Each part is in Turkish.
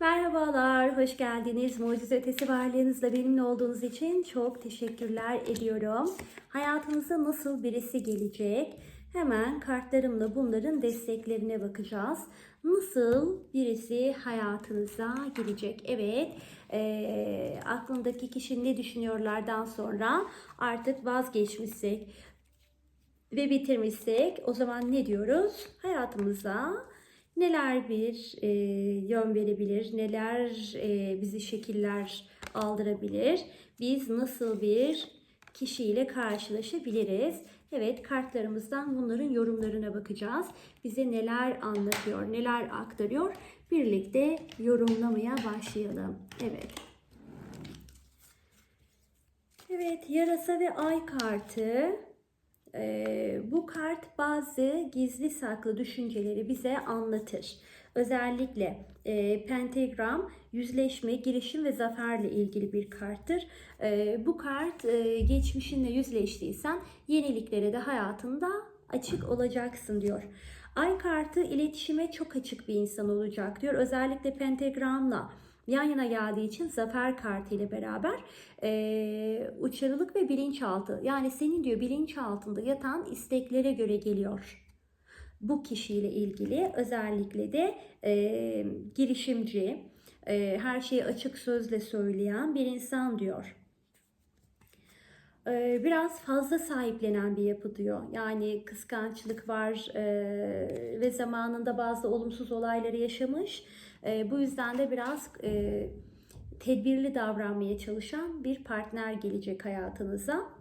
Merhabalar, hoş geldiniz. Mucize ötesi varlığınızla benimle olduğunuz için çok teşekkürler ediyorum. Hayatınıza nasıl birisi gelecek? Hemen kartlarımla bunların desteklerine bakacağız. Nasıl birisi hayatınıza gelecek? Evet, eee aklındaki kişi ne düşünüyorlardan sonra artık vazgeçmişsek ve bitirmişsek o zaman ne diyoruz? Hayatımıza neler bir e, yön verebilir, neler e, bizi şekiller aldırabilir, biz nasıl bir kişiyle karşılaşabiliriz? Evet kartlarımızdan bunların yorumlarına bakacağız. Bize neler anlatıyor, neler aktarıyor? Birlikte yorumlamaya başlayalım. Evet. Evet, yarasa ve ay kartı. Ee, bu kart bazı gizli saklı düşünceleri bize anlatır. Özellikle e, pentagram yüzleşme, girişim ve zaferle ilgili bir karttır. E, bu kart e, geçmişinle yüzleştiysen yeniliklere de hayatında açık olacaksın diyor. Ay kartı iletişime çok açık bir insan olacak diyor. Özellikle pentagramla yan yana geldiği için zafer kartı ile beraber e, uçarılık ve bilinçaltı yani senin diyor bilinçaltında yatan isteklere göre geliyor. Bu kişiyle ilgili özellikle de e, girişimci, e, her şeyi açık sözle söyleyen bir insan diyor. Biraz fazla sahiplenen bir yapı diyor. Yani kıskançlık var ve zamanında bazı olumsuz olayları yaşamış. Bu yüzden de biraz tedbirli davranmaya çalışan bir partner gelecek hayatınıza.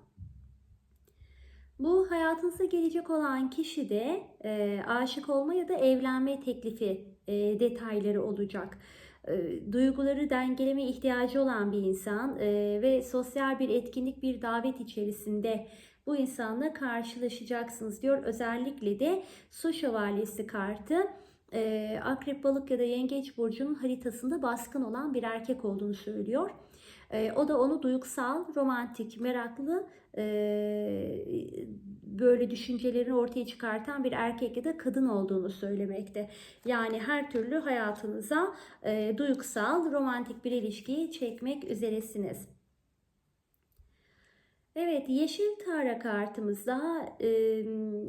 Bu hayatınıza gelecek olan kişi de e, aşık olma ya da evlenme teklifi e, detayları olacak. Duyguları dengeleme ihtiyacı olan bir insan ve sosyal bir etkinlik, bir davet içerisinde bu insanla karşılaşacaksınız diyor. Özellikle de su şövalyesi kartı e, akrep balık ya da yengeç burcunun haritasında baskın olan bir erkek olduğunu söylüyor. E, o da onu duygusal, romantik, meraklı e, böyle düşüncelerini ortaya çıkartan bir erkek ya da kadın olduğunu söylemekte. Yani her türlü hayatınıza e, duygusal, romantik bir ilişkiyi çekmek üzeresiniz. Evet, yeşil tara kartımızda e,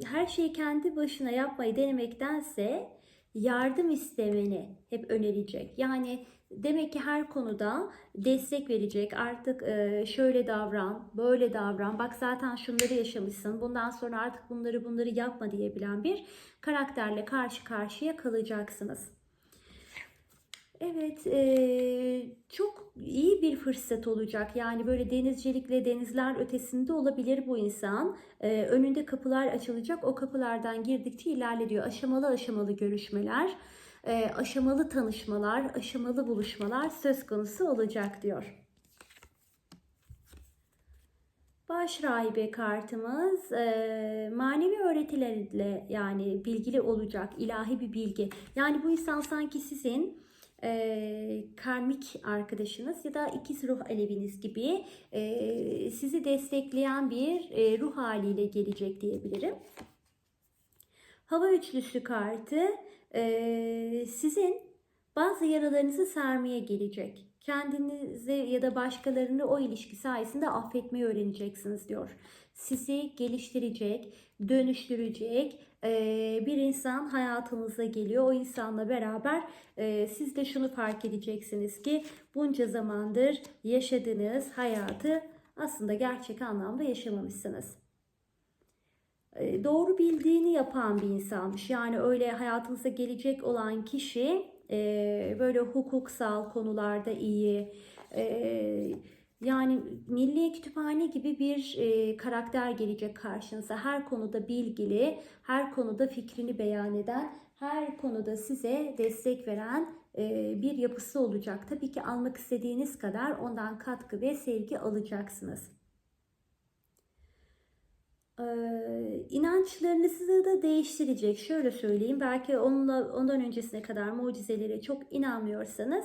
her şeyi kendi başına yapmayı denemektense yardım istemeni hep önerecek. Yani demek ki her konuda destek verecek. Artık e, şöyle davran, böyle davran. Bak zaten şunları yaşamışsın. Bundan sonra artık bunları bunları yapma diyebilen bir karakterle karşı karşıya kalacaksınız. Evet, e, çok iyi bir fırsat olacak. Yani böyle denizcilikle denizler ötesinde olabilir bu insan. E, önünde kapılar açılacak. O kapılardan girdikçe ilerliyor. Aşamalı aşamalı görüşmeler, e, aşamalı tanışmalar, aşamalı buluşmalar söz konusu olacak diyor. Baş rahibe kartımız e, manevi öğretilerle yani bilgili olacak ilahi bir bilgi. Yani bu insan sanki sizin e, karmik arkadaşınız ya da ikiz ruh aleviniz gibi e, sizi destekleyen bir e, ruh haliyle gelecek diyebilirim. Hava üçlüsü kartı e, sizin bazı yaralarınızı sarmaya gelecek. Kendinizi ya da başkalarını o ilişki sayesinde affetmeyi öğreneceksiniz diyor. Sizi geliştirecek, dönüştürecek bir insan hayatınıza geliyor. O insanla beraber e, siz de şunu fark edeceksiniz ki bunca zamandır yaşadığınız hayatı aslında gerçek anlamda yaşamamışsınız E, doğru bildiğini yapan bir insanmış. Yani öyle hayatınıza gelecek olan kişi e, böyle hukuksal konularda iyi, e, yani Milli Kütüphane gibi bir e, karakter gelecek karşınıza. Her konuda bilgili, her konuda fikrini beyan eden, her konuda size destek veren e, bir yapısı olacak. Tabii ki almak istediğiniz kadar ondan katkı ve sevgi alacaksınız. Ee, inançlarınızı da değiştirecek. Şöyle söyleyeyim. Belki onunla, ondan öncesine kadar mucizelere çok inanmıyorsanız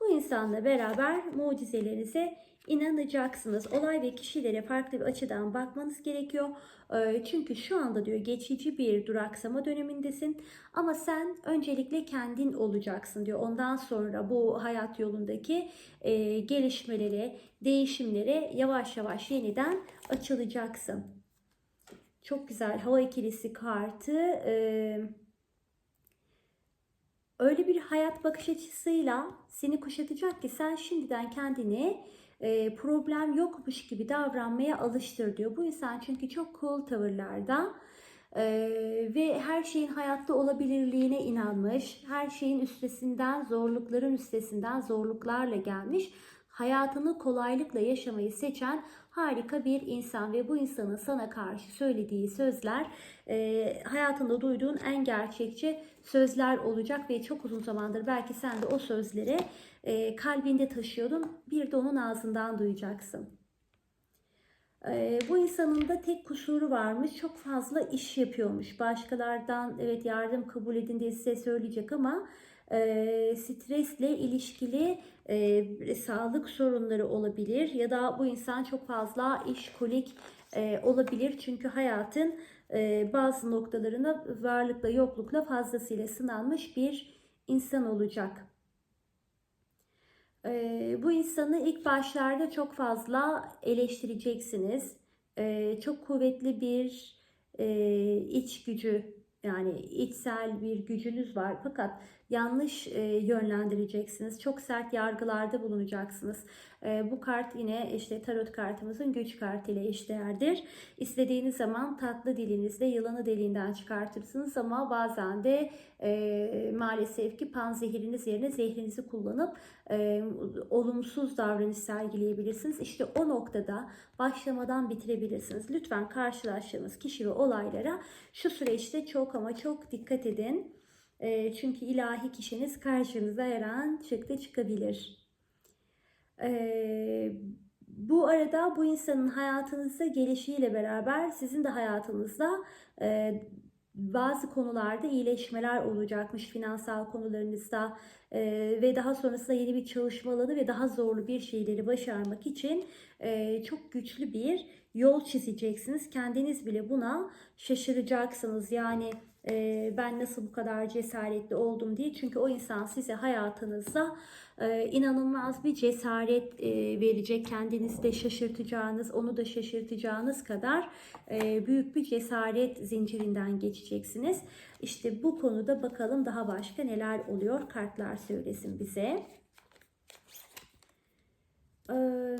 bu insanla beraber mucizelerinize inanacaksınız. Olay ve kişilere farklı bir açıdan bakmanız gerekiyor. Ee, Çünkü şu anda diyor geçici bir duraksama dönemindesin. Ama sen öncelikle kendin olacaksın diyor. Ondan sonra bu hayat yolundaki e, gelişmelere, değişimlere yavaş yavaş yeniden açılacaksın. Çok güzel hava ikilisi kartı. Ee, öyle bir hayat bakış açısıyla seni kuşatacak ki sen şimdiden kendini e, problem yokmuş gibi davranmaya alıştır diyor. Bu insan çünkü çok cool tavırlarda e, ve her şeyin hayatta olabilirliğine inanmış. Her şeyin üstesinden, zorlukların üstesinden zorluklarla gelmiş. Hayatını kolaylıkla yaşamayı seçen harika bir insan ve bu insanın sana karşı söylediği sözler e, hayatında duyduğun en gerçekçi sözler olacak ve çok uzun zamandır belki sen de o sözleri e, kalbinde taşıyordun. Bir de onun ağzından duyacaksın. E, bu insanın da tek kusuru varmış. Çok fazla iş yapıyormuş. Başkalardan evet yardım kabul edin diye size söyleyecek ama e, stresle ilişkili e, sağlık sorunları olabilir ya da bu insan çok fazla işkolik e, olabilir çünkü hayatın e, bazı noktalarına varlıkla yoklukla fazlasıyla sınanmış bir insan olacak. E, bu insanı ilk başlarda çok fazla eleştireceksiniz. E, çok kuvvetli bir e, iç gücü yani içsel bir gücünüz var fakat yanlış e, yönlendireceksiniz. Çok sert yargılarda bulunacaksınız. E, bu kart yine işte tarot kartımızın güç kartıyla eşdeğerdir. İstediğiniz zaman tatlı dilinizle yılanı deliğinden çıkartırsınız ama bazen de e, maalesef ki panzehiriniz yerine zehrinizi kullanıp olumsuz davranış sergileyebilirsiniz. İşte o noktada başlamadan bitirebilirsiniz. Lütfen karşılaştığınız kişi ve olaylara şu süreçte çok ama çok dikkat edin. E, çünkü ilahi kişiniz karşınıza her an çıktı çıkabilir. E, bu arada bu insanın hayatınızda gelişiyle beraber sizin de hayatınızda e, bazı konularda iyileşmeler olacakmış finansal konularınızda e, ve daha sonrasında yeni bir çalışma alanı ve daha zorlu bir şeyleri başarmak için e, çok güçlü bir yol çizeceksiniz. Kendiniz bile buna şaşıracaksınız. Yani e, ben nasıl bu kadar cesaretli oldum diye. Çünkü o insan size hayatınızda e, inanılmaz bir cesaret e, verecek. Kendinizi de şaşırtacağınız, onu da şaşırtacağınız kadar e, büyük bir cesaret zincirinden geçeceksiniz. İşte bu konuda bakalım daha başka neler oluyor. Kartlar söylesin bize. Eee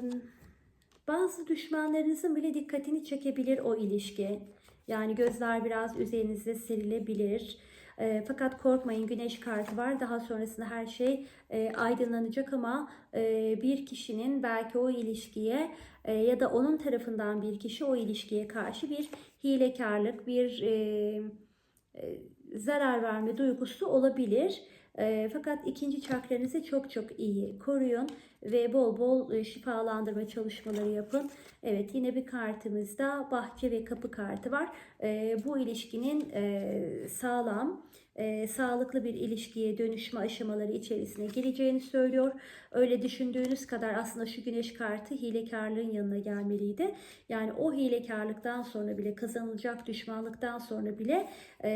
bazı düşmanlarınızın bile dikkatini çekebilir o ilişki. Yani gözler biraz üzerinizde serilebilir. E, fakat korkmayın güneş kartı var. Daha sonrasında her şey e, aydınlanacak ama e, bir kişinin belki o ilişkiye e, ya da onun tarafından bir kişi o ilişkiye karşı bir hilekarlık, bir e, e, zarar verme duygusu olabilir. E, fakat ikinci çakranızı çok çok iyi koruyun ve bol bol e, şifalandırma çalışmaları yapın. Evet yine bir kartımızda bahçe ve kapı kartı var. E, bu ilişkinin e, sağlam, e, sağlıklı bir ilişkiye dönüşme aşamaları içerisine gireceğini söylüyor. Öyle düşündüğünüz kadar aslında şu güneş kartı hilekarlığın yanına gelmeliydi. Yani o hilekarlıktan sonra bile kazanılacak düşmanlıktan sonra bile e,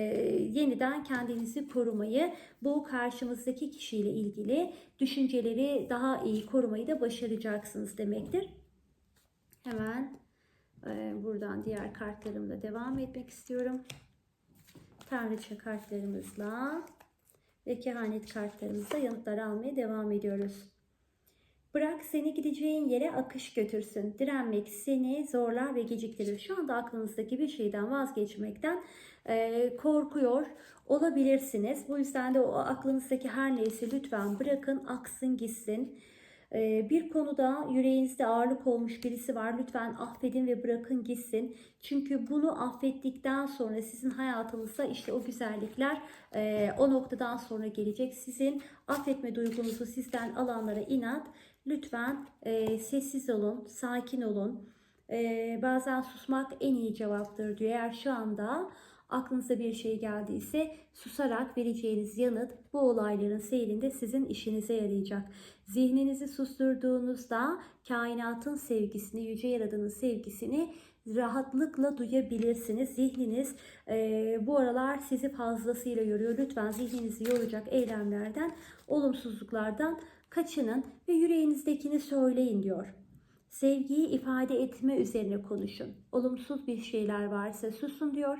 yeniden kendinizi korumayı bu karşımızdaki kişiyle ilgili düşünceleri daha iyi korumayı da başaracaksınız demektir. Hemen e, buradan diğer kartlarımla devam etmek istiyorum. Tanrıça kartlarımızla ve kehanet kartlarımızla yanıtlar almaya devam ediyoruz. Bırak seni gideceğin yere akış götürsün. Direnmek seni zorlar ve geciktirir. Şu anda aklınızdaki bir şeyden vazgeçmekten e, korkuyor olabilirsiniz. Bu yüzden de o aklınızdaki her neyse lütfen bırakın aksın gitsin. E, bir konuda yüreğinizde ağırlık olmuş birisi var. Lütfen affedin ve bırakın gitsin. Çünkü bunu affettikten sonra sizin hayatınızda işte o güzellikler e, o noktadan sonra gelecek. Sizin affetme duygunuzu sizden alanlara inat. Lütfen e, sessiz olun, sakin olun. E, bazen susmak en iyi cevaptır diyor. Eğer şu anda aklınıza bir şey geldiyse susarak vereceğiniz yanıt bu olayların seyrinde sizin işinize yarayacak. Zihninizi susturduğunuzda kainatın sevgisini, yüce yaradanın sevgisini rahatlıkla duyabilirsiniz. Zihniniz e, bu aralar sizi fazlasıyla yoruyor. Lütfen zihninizi yoracak eylemlerden, olumsuzluklardan kaçının ve yüreğinizdekini söyleyin diyor. Sevgiyi ifade etme üzerine konuşun. Olumsuz bir şeyler varsa susun diyor.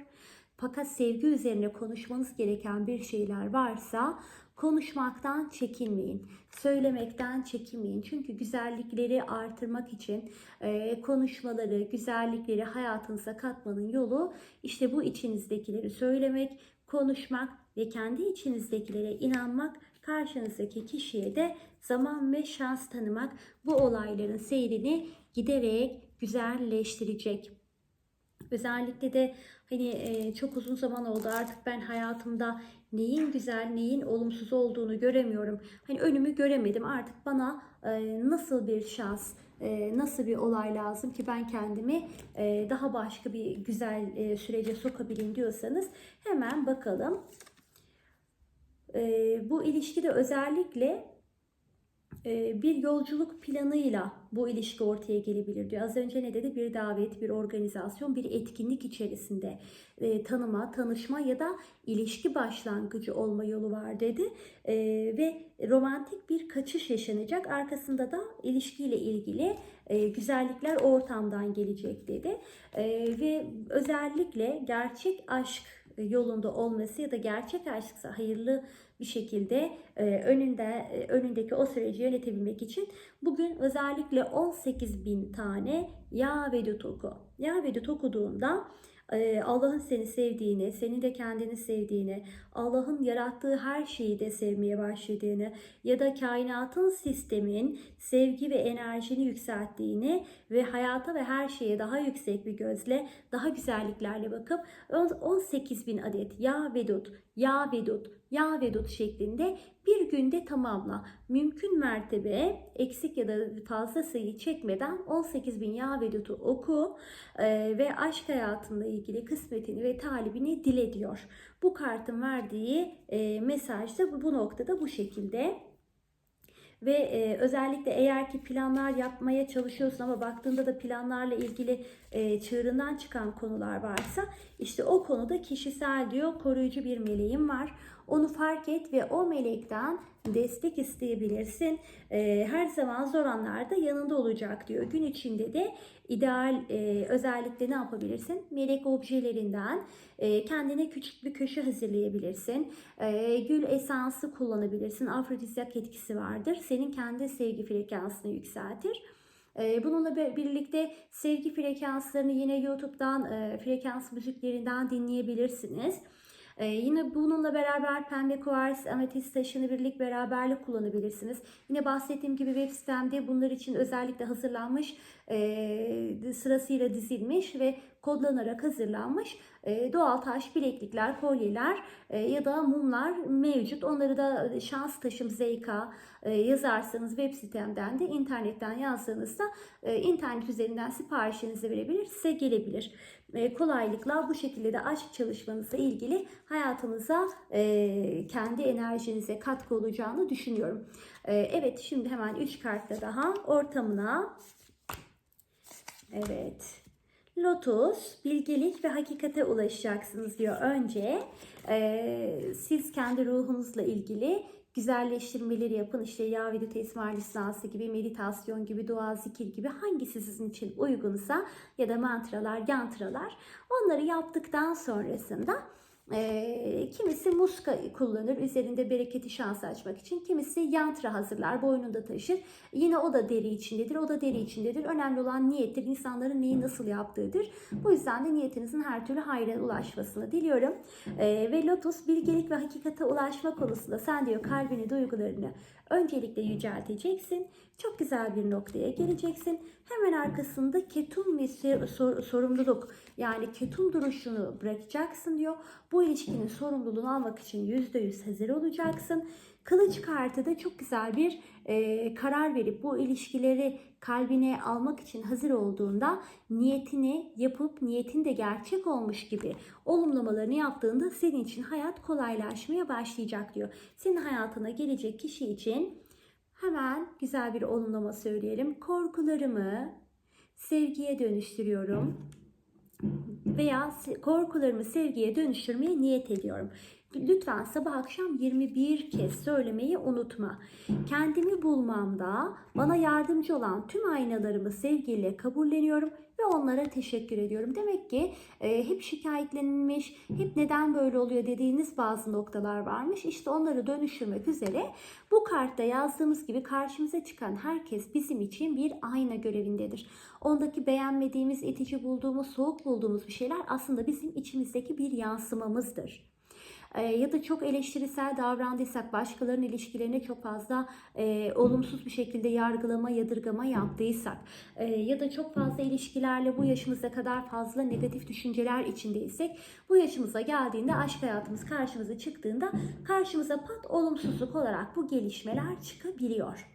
Fakat sevgi üzerine konuşmanız gereken bir şeyler varsa konuşmaktan çekinmeyin. Söylemekten çekinmeyin. Çünkü güzellikleri artırmak için e, konuşmaları, güzellikleri hayatınıza katmanın yolu işte bu içinizdekileri söylemek, konuşmak ve kendi içinizdekilere inanmak, karşınızdaki kişiye de zaman ve şans tanımak bu olayların seyrini giderek güzelleştirecek. Özellikle de hani e, çok uzun zaman oldu artık ben hayatımda neyin güzel neyin olumsuz olduğunu göremiyorum. Hani önümü göremedim artık bana e, nasıl bir şans e, nasıl bir olay lazım ki ben kendimi e, daha başka bir güzel e, sürece sokabileyim diyorsanız hemen bakalım. E, bu ilişkide özellikle bir yolculuk planıyla bu ilişki ortaya gelebilir diyor. Az önce ne dedi? Bir davet, bir organizasyon, bir etkinlik içerisinde e, tanıma, tanışma ya da ilişki başlangıcı olma yolu var dedi. E, ve romantik bir kaçış yaşanacak. Arkasında da ilişkiyle ilgili e, güzellikler ortamdan gelecek dedi. E, ve özellikle gerçek aşk yolunda olması ya da gerçek aşksa hayırlı bir şekilde e, önünde e, önündeki o süreci yönetebilmek için bugün özellikle 18 bin tane ya ve dut oku. Ya ve dut okuduğunda e, Allah'ın seni sevdiğini, senin de kendini sevdiğini, Allah'ın yarattığı her şeyi de sevmeye başladığını ya da kainatın sistemin sevgi ve enerjini yükselttiğini ve hayata ve her şeye daha yüksek bir gözle, daha güzelliklerle bakıp 18 bin adet ya vedut, ya vedut, ya vedut şeklinde bir günde tamamla. Mümkün mertebe eksik ya da fazla sayı çekmeden 18 bin ya vedutu oku e, ve aşk hayatında ilgili kısmetini ve talibini dile diyor. Bu kartın verdiği e, mesaj da bu noktada bu şekilde. Ve e, özellikle eğer ki planlar yapmaya çalışıyorsun ama baktığında da planlarla ilgili e, çığırından çıkan konular varsa işte o konuda kişisel diyor koruyucu bir meleğim var. Onu fark et ve o melekten destek isteyebilirsin. E, her zaman zor anlarda yanında olacak diyor. Gün içinde de ideal e, özellikle ne yapabilirsin? Melek objelerinden e, kendine küçük bir köşe hazırlayabilirsin. E, gül esansı kullanabilirsin. Afrodizyak etkisi vardır. Senin kendi sevgi frekansını yükseltir. E, bununla birlikte sevgi frekanslarını yine YouTube'dan frekans müziklerinden dinleyebilirsiniz. Ee, yine bununla beraber pembe kuvars, ametist taşını birlik beraberlik kullanabilirsiniz. Yine bahsettiğim gibi web sitemde bunlar için özellikle hazırlanmış, e, sırasıyla dizilmiş ve kodlanarak hazırlanmış e, doğal taş bileklikler, kolyeler e, ya da mumlar mevcut. Onları da şans taşım ZK e, yazarsanız web sitemden de internetten yazdığınızda e, internet üzerinden siparişinizi verebilir, size gelebilir. E, kolaylıkla bu şekilde de aşk çalışmanızla ilgili hayatınıza e, kendi enerjinize katkı olacağını düşünüyorum. E, evet şimdi hemen 3 kartla daha ortamına Evet. Lotus, bilgelik ve hakikate ulaşacaksınız diyor. Önce e, siz kendi ruhunuzla ilgili güzelleştirmeleri yapın. İşte Yahvedi Tesmar lisansı gibi, meditasyon gibi, dua, zikir gibi hangisi sizin için uygunsa ya da mantralar, yantralar onları yaptıktan sonrasında e, kimisi muska kullanır üzerinde bereketi şans açmak için. Kimisi yantra hazırlar boynunda taşır. Yine o da deri içindedir. O da deri içindedir. Önemli olan niyettir. İnsanların neyi nasıl yaptığıdır. Bu yüzden de niyetinizin her türlü hayra ulaşmasını diliyorum. E, ve Lotus bilgelik ve hakikate ulaşma konusunda sen diyor kalbini, duygularını öncelikle yücelteceksin. Çok güzel bir noktaya geleceksin. Hemen arkasında ketum ve sorumluluk yani ketum duruşunu bırakacaksın diyor. Bu ilişkinin sorumluluğunu almak için %100 hazır olacaksın. Kılıç kartı da çok güzel bir e, karar verip bu ilişkileri kalbine almak için hazır olduğunda niyetini yapıp niyetin de gerçek olmuş gibi olumlamalarını yaptığında senin için hayat kolaylaşmaya başlayacak diyor. Senin hayatına gelecek kişi için hemen güzel bir olumlama söyleyelim. Korkularımı sevgiye dönüştürüyorum veya korkularımı sevgiye dönüştürmeye niyet ediyorum. Lütfen sabah akşam 21 kez söylemeyi unutma. Kendimi bulmamda bana yardımcı olan tüm aynalarımı sevgiyle kabulleniyorum ve onlara teşekkür ediyorum. Demek ki e, hep şikayetlenilmiş, hep neden böyle oluyor dediğiniz bazı noktalar varmış. İşte onları dönüştürmek üzere bu kartta yazdığımız gibi karşımıza çıkan herkes bizim için bir ayna görevindedir. Ondaki beğenmediğimiz, itici bulduğumuz, soğuk bulduğumuz bir şeyler aslında bizim içimizdeki bir yansımamızdır. Ee, ya da çok eleştirisel davrandıysak, başkalarının ilişkilerine çok fazla e, olumsuz bir şekilde yargılama, yadırgama yaptıysak e, ya da çok fazla ilişkilerle bu yaşımıza kadar fazla negatif düşünceler içindeysek bu yaşımıza geldiğinde aşk hayatımız karşımıza çıktığında karşımıza pat olumsuzluk olarak bu gelişmeler çıkabiliyor.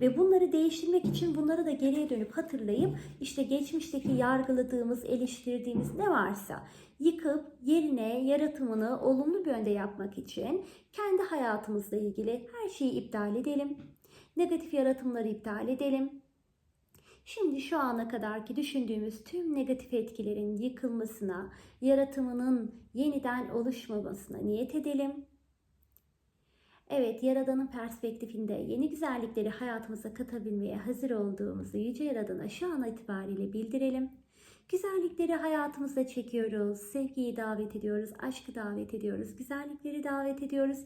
Ve bunları değiştirmek için bunları da geriye dönüp hatırlayıp işte geçmişteki yargıladığımız, eleştirdiğimiz ne varsa yıkıp yerine yaratımını olumlu bir yönde yapmak için kendi hayatımızla ilgili her şeyi iptal edelim. Negatif yaratımları iptal edelim. Şimdi şu ana kadarki düşündüğümüz tüm negatif etkilerin yıkılmasına, yaratımının yeniden oluşmamasına niyet edelim. Evet, Yaradan'ın perspektifinde yeni güzellikleri hayatımıza katabilmeye hazır olduğumuzu Yüce Yaradan'a şu an itibariyle bildirelim. Güzellikleri hayatımıza çekiyoruz, sevgiyi davet ediyoruz, aşkı davet ediyoruz, güzellikleri davet ediyoruz.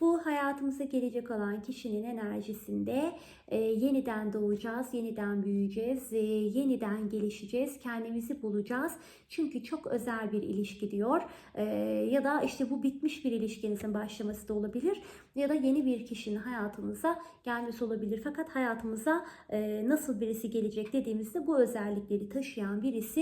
Bu hayatımıza gelecek olan kişinin enerjisinde e, yeniden doğacağız, yeniden büyüyeceğiz, e, yeniden gelişeceğiz, kendimizi bulacağız. Çünkü çok özel bir ilişki diyor. E, ya da işte bu bitmiş bir ilişkinizin başlaması da olabilir. Ya da yeni bir kişinin hayatımıza gelmesi olabilir. Fakat hayatımıza e, nasıl birisi gelecek dediğimizde bu özellikleri taşıyan birisi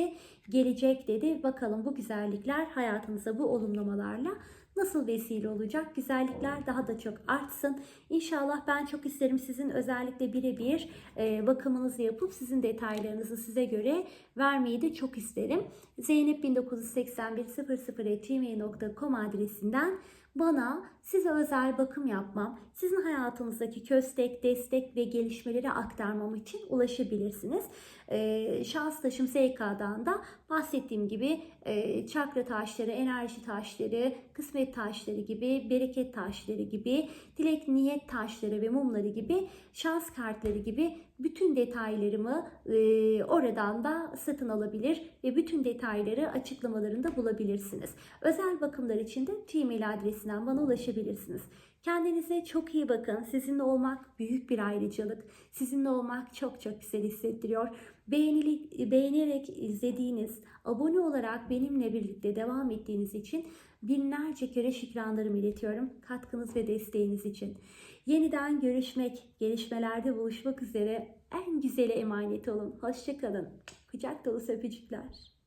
gelecek dedi. Bakalım bu güzellikler hayatınıza bu olumlamalarla nasıl vesile olacak? Güzellikler daha da çok artsın. İnşallah ben çok isterim sizin özellikle birebir e, bakımınızı yapıp sizin detaylarınızı size göre vermeyi de çok isterim. zeynep198100gmail.com adresinden bana size özel bakım yapmam, sizin hayatınızdaki köstek, destek ve gelişmeleri aktarmam için ulaşabilirsiniz. Ee, şans taşım ZK'dan da bahsettiğim gibi e, çakra taşları, enerji taşları, kısmet taşları gibi, bereket taşları gibi, dilek niyet taşları ve mumları gibi, şans kartları gibi bütün detaylarımı e, oradan da satın alabilir ve bütün detayları açıklamalarında bulabilirsiniz. Özel bakımlar için de Gmail adresinden bana ulaşabilirsiniz. Kendinize çok iyi bakın. Sizinle olmak büyük bir ayrıcalık. Sizinle olmak çok çok güzel hissettiriyor. Beğenilik, beğenerek izlediğiniz, abone olarak benimle birlikte devam ettiğiniz için binlerce kere şükranlarımı iletiyorum. Katkınız ve desteğiniz için. Yeniden görüşmek, gelişmelerde buluşmak üzere en güzele emanet olun. Hoşçakalın. Kucak dolusu öpücükler.